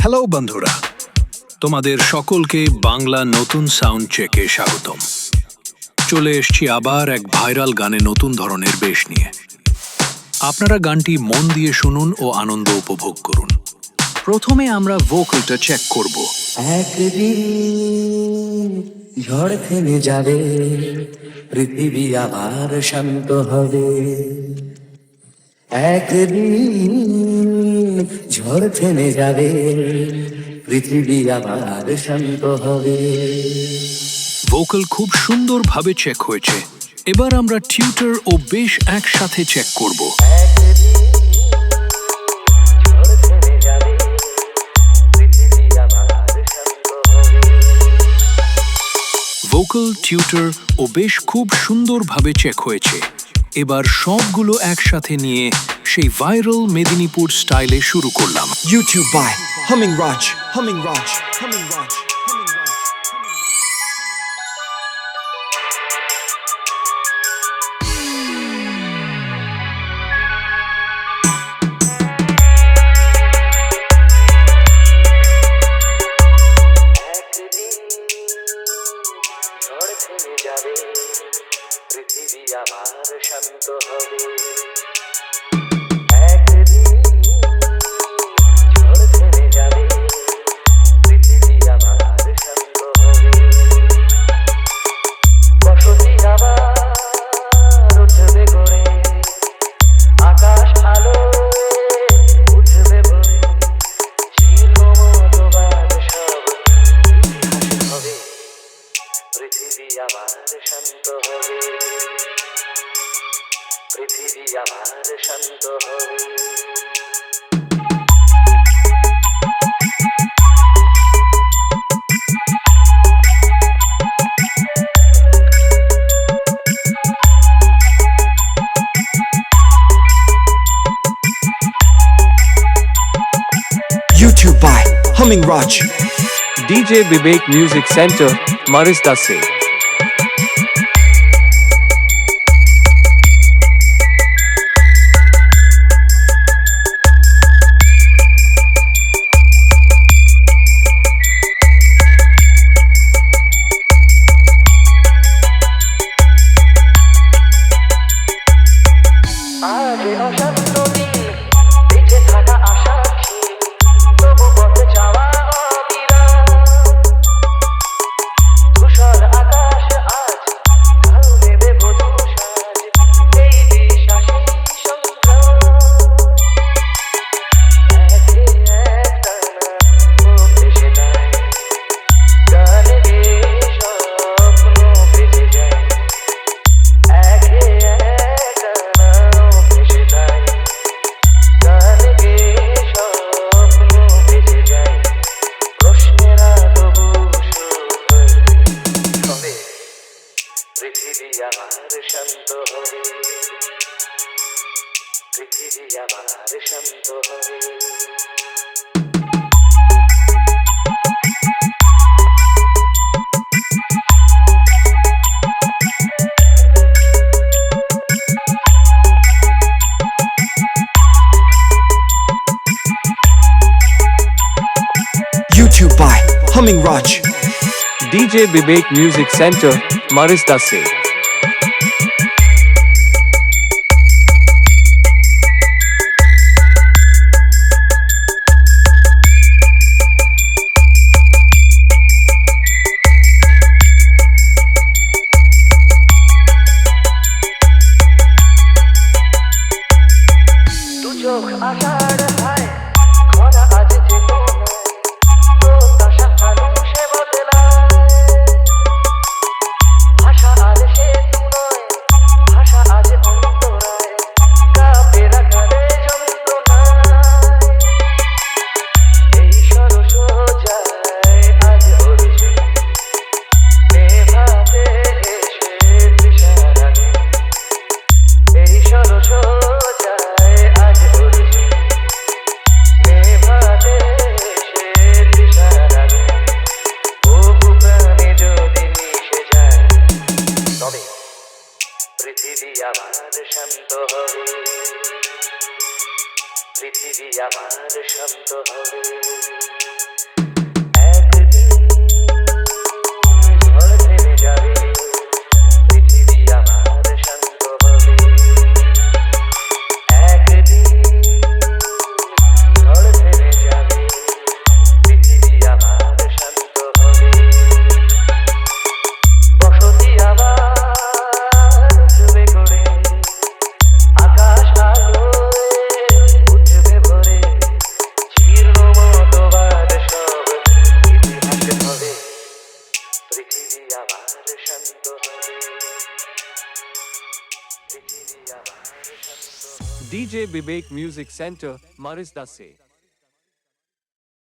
Hello বন্ধুরা। তোমাদের সকলকে বাংলা নতুন সাউন্ড চেকে স্বাগতম। চলে এসছি আবার এক ভাইরাল গানে নতুন ধরনের বেশ নিয়ে। আপনারা গানটি মন দিয়ে শুনুন ও আনন্দ উপভোগ করুন। প্রথমে আমরা ভোকালটা চেক করব। ঝড় থেমে যাবে, পৃথিবী আবার শান্ত হবে। একদিন ঝড় থেমে যাবে পৃথিবী আবার শান্ত হবে। ভোকাল খুব সুন্দরভাবে চেক হয়েছে। এবার আমরা টিউটার ও বেশ একসাথে চেক করব। ভোকাল টিউটার ও বেশ খুব সুন্দরভাবে চেক হয়েছে। এবার সবগুলো একসাথে নিয়ে সেই ভাইরাল মেদিনীপুর স্টাইলে শুরু করলাম। YouTube by humming Raj humming Raj humming Raj শান্ত হবে পৃথিবী আবার শান্ত হবে YouTube by Humming Raj. DJ Vivek Music Center, Marisda se. I didn't পৃথিবী আবার শান্ত হবে YouTube by Humming Raj. DJ Vivek Music Center, Marisda se. broke. I started. পৃথিবী আমার শান্ত হবে। পৃথিবী আমার শান্ত হবে। डीजे विवेक म्यूज़िक सेंटर मरिस्ता से